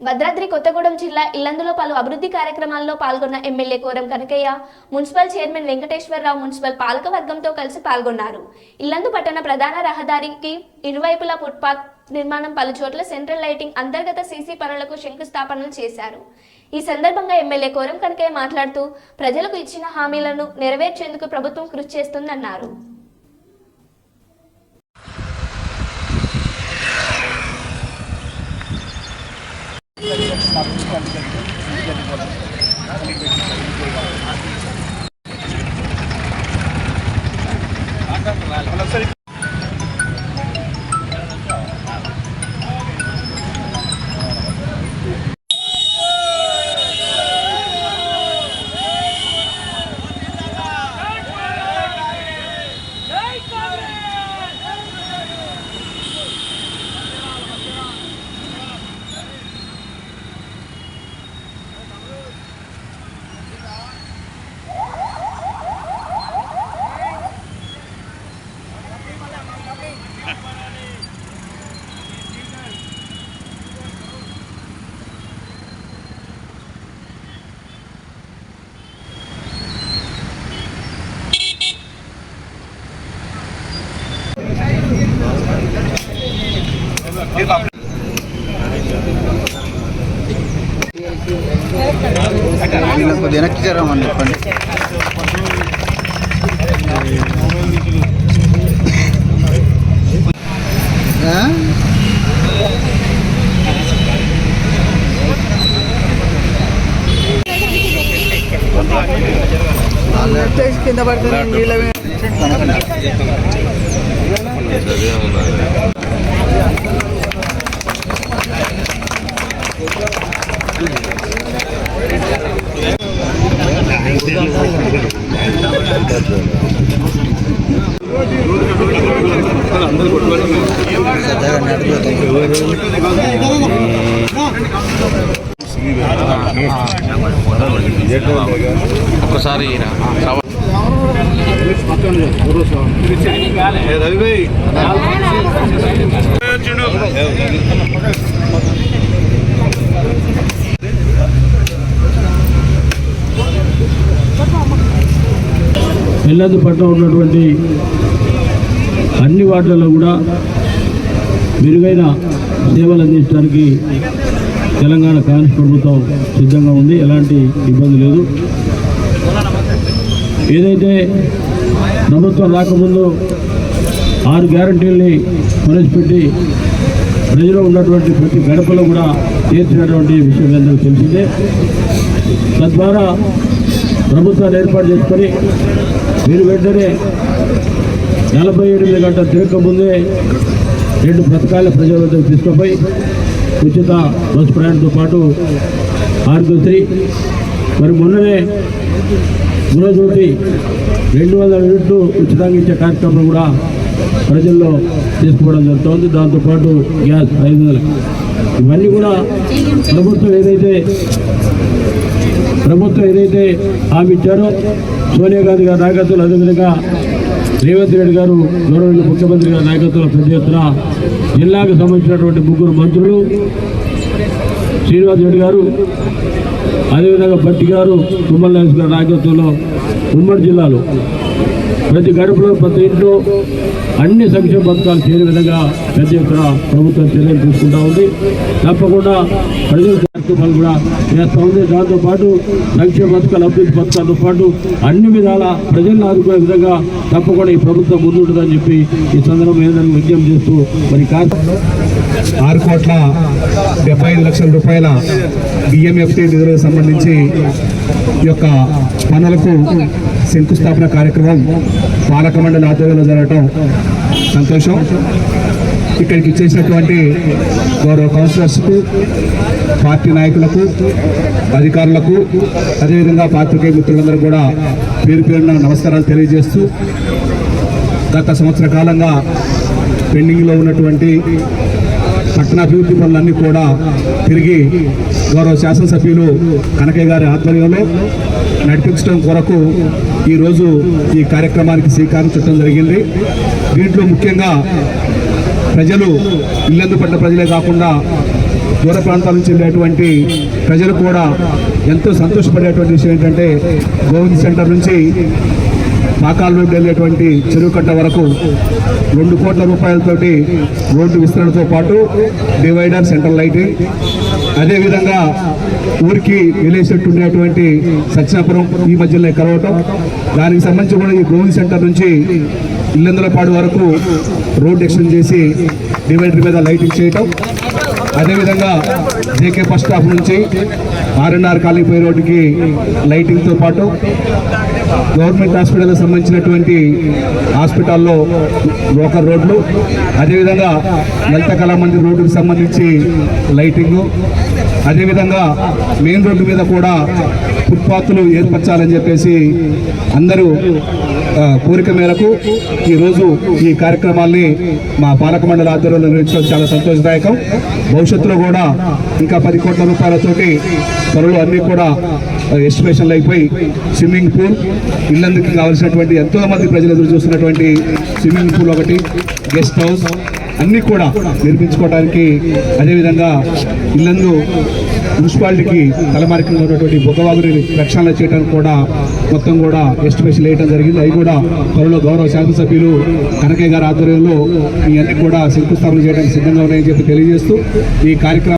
భద్రాద్రి కొత్తగూడెం జిల్లా ఇల్లందులో పలు అభివృద్ధి కార్యక్రమాల్లో పాల్గొన్న MLA Koram Kanakaiah municipal chairman Venkateswararao municipal పాలక వర్గంతో కలిసి పాల్గొన్నారు. ఇల్లందు పట్టణ ప్రధాన రహదారికి ఇరువైపులా ఫుట్పాత్ నిర్మాణం పలు చోట్ల సెంట్రల్ లైటింగ్ అంతర్గత సీసీ పనులకు శంకుస్థాపనలు చేశారు. ఈ సందర్భంగా ఎమ్మెల్యే కోరం కనకయ్య మాట్లాడుతూ ప్రజలకు ఇచ్చిన హామీలను నెరవేర్చేందుకు ప్రభుత్వం కృషి చేస్తుందన్నారు. Hello sir. కొద్దిగా వెనక్కి జరగమని చెప్పండి? కింద పడుతుంది. ఒక్కసారి ఎల్లందు పట్ల ఉన్నటువంటి అన్ని వార్డులలో కూడా మెరుగైన సేవలు అందించడానికి తెలంగాణ కాంగ్రెస్ ప్రభుత్వం సిద్ధంగా ఉంది. ఎలాంటి ఇబ్బంది లేదు. ఏదైతే ప్రభుత్వం రాకముందు ఆరు గ్యారంటీల్ని ప్రవేశపెట్టి ప్రజలు ఉన్నటువంటి ప్రతి గడపలో కూడా తీర్చినటువంటి విషయం అందరికీ తెలిసిందే. తద్వారా ప్రభుత్వాన్ని ఏర్పాటు చేసుకొని మీరు వెంటనే నలభై ఎనిమిది గంటల తిరగకముందే రెండు పథకాల ప్రజల వద్దకు తీసుకుపోయి ఉచిత బస్సు ప్రయాణంతో పాటు ఆరోగ్యశ్రీ మరి మొన్ననే గృహజ్యోతి రెండు వందల యూనిట్లు ఉచితంగా ఇచ్చే కార్యక్రమం కూడా ప్రజల్లో తీసుకోవడం జరుగుతోంది. దాంతోపాటు గ్యాస్ ఐదు వందలు. ఇవన్నీ కూడా ప్రభుత్వం ఏదైతే ప్రభుత్వం ఏదైతే హామీ ఇచ్చారో సోనియా గాంధీ గారి నాయకత్వంలో అదేవిధంగా రేవంత్ రెడ్డి గారు గౌరవ ముఖ్యమంత్రి గారి నాయకత్వంలో పెద్ద ఎత్తున జిల్లాకు సంబంధించినటువంటి ముగ్గురు మంత్రులు శ్రీనివాస్ రెడ్డి గారు అదేవిధంగా భట్టి గారు తుమ్మల నాయక్ గారి నాయకత్వంలో ఉమ్మడి జిల్లాలో ప్రతి గడపలో ప్రతి ఇంట్లో అన్ని సంక్షేమ పథకాలు చేరే విధంగా పెద్ద ఎత్తున ప్రభుత్వం చర్యలు తీసుకుంటా ఉంది. తప్పకుండా ప్రజలు కార్యక్రమాలు కూడా చేస్తూ ఉంది దాంతోపాటు సంక్షేమ పథకాలు అభివృద్ధి పథకాలతో పాటు అన్ని విధాల ప్రజలను ఆదుకునే విధంగా తప్పకుండా ఈ ప్రభుత్వం ముందుంటుందని చెప్పి ఈ సందర్భం ఏదైనా విజ్ఞప్తి చేస్తూ మరి కార్యక్రమం ఆరు కోట్ల డెబ్బై ఐదు లక్షల రూపాయల బిఎంఎఫ్టీ నిధులకు సంబంధించి ఈ యొక్క పనులకు శంకుస్థాపన కార్యక్రమం పాలక మండలి ఆధ్వర్యంలో జరగటం సంతోషం. ఇక్కడికి ఇచ్చేసినటువంటి గౌరవ కౌన్సిలర్స్కు పార్టీ నాయకులకు అధికారులకు అదేవిధంగా పాత్రికేయ మిత్రులందరూ కూడా పేరు పేరున నమస్కారాలు తెలియజేస్తూ గత సంవత్సర కాలంగా పెండింగ్లో ఉన్నటువంటి పట్టణాభివృద్ధి పనులన్నీ కూడా తిరిగి గౌరవ శాసనసభ్యులు కనకయ్య గారి ఆధ్వర్యంలో నడిపించడం కొరకు ఈరోజు ఈ కార్యక్రమానికి శ్రీకారం చుట్టడం జరిగింది. దీంట్లో ముఖ్యంగా ప్రజలు ఇల్లందుపట్ల ప్రజలే కాకుండా దూర ప్రాంతాల నుంచి వెళ్ళేటువంటి ప్రజలు కూడా ఎంతో సంతోషపడేటువంటి విషయం ఏంటంటే గోవింద్ సెంటర్ నుంచి పాకాల నుండి వెళ్ళేటువంటి చెరువు కట్ట వరకు రెండు కోట్ల రూపాయలతోటి రోడ్డు విస్తరణతో పాటు డివైడర్ సెంట్రల్ లైటింగ్ అదేవిధంగా ఊరికి వెళ్ళేసేట్టు ఉండేటువంటి సత్యనాపురం ఈ మధ్యలో కలవటం. దానికి సంబంధించి కూడా ఈ గోవింద్ సెంటర్ నుంచి ఇల్లందులపాడు వరకు రోడ్ ఎక్స్టెండ్ చేసి డివైడర్ మీద లైటింగ్ చేయటం. అదేవిధంగా జేకే ఫస్ట్ స్టాప్ నుంచి ఆర్ఎన్ఆర్ కాలిపోయే రోడ్డుకి లైటింగ్తో పాటు గవర్నమెంట్ హాస్పిటల్కి సంబంధించినటువంటి హాస్పిటల్లో లోకల్ రోడ్లు అదేవిధంగా లలిత కళామందిర్ రోడ్డుకి సంబంధించి లైటింగు. అదేవిధంగా మెయిన్ రోడ్డు మీద కూడా ఫుట్పాత్లు ఏర్పరచాలని చెప్పేసి అందరూ కోరిక మేరకు ఈరోజు ఈ కార్యక్రమాల్ని మా పాలక మండలి ఆధ్వర్యంలో నిర్వహించడం చాలా సంతోషదాయకం. భవిష్యత్తులో కూడా ఇంకా పది కోట్ల రూపాయలతోటి త్వరలో అన్నీ కూడా ఎస్టిమేషన్లు అయిపోయి స్విమ్మింగ్ పూల్ ఇల్లందుకు కావాల్సినటువంటి ఎంతో మంది ప్రజలు ఎదురు చూస్తున్నటువంటి స్విమ్మింగ్ పూల్ ఒకటి గెస్ట్ హౌస్ అన్నీ కూడా నిర్మించుకోవడానికి అదేవిధంగా ఇల్లందు మున్సిపాలిటీకి తలమారికంగా ఉన్నటువంటి బొగ్గవాగుని రక్షణ చేయడానికి కూడా మొత్తం కూడా ఎస్టిమేషన్ వేయడం జరిగింది. అవి కూడా త్వరలో గౌరవ శాసనసభ్యులు కనకయ్య గారి ఆధ్వర్యంలో ఇవన్నీ కూడా శంకుస్థాపన చేయడానికి సిద్ధంగా ఉన్నాయని చెప్పి తెలియజేస్తూ ఈ కార్యక్రమం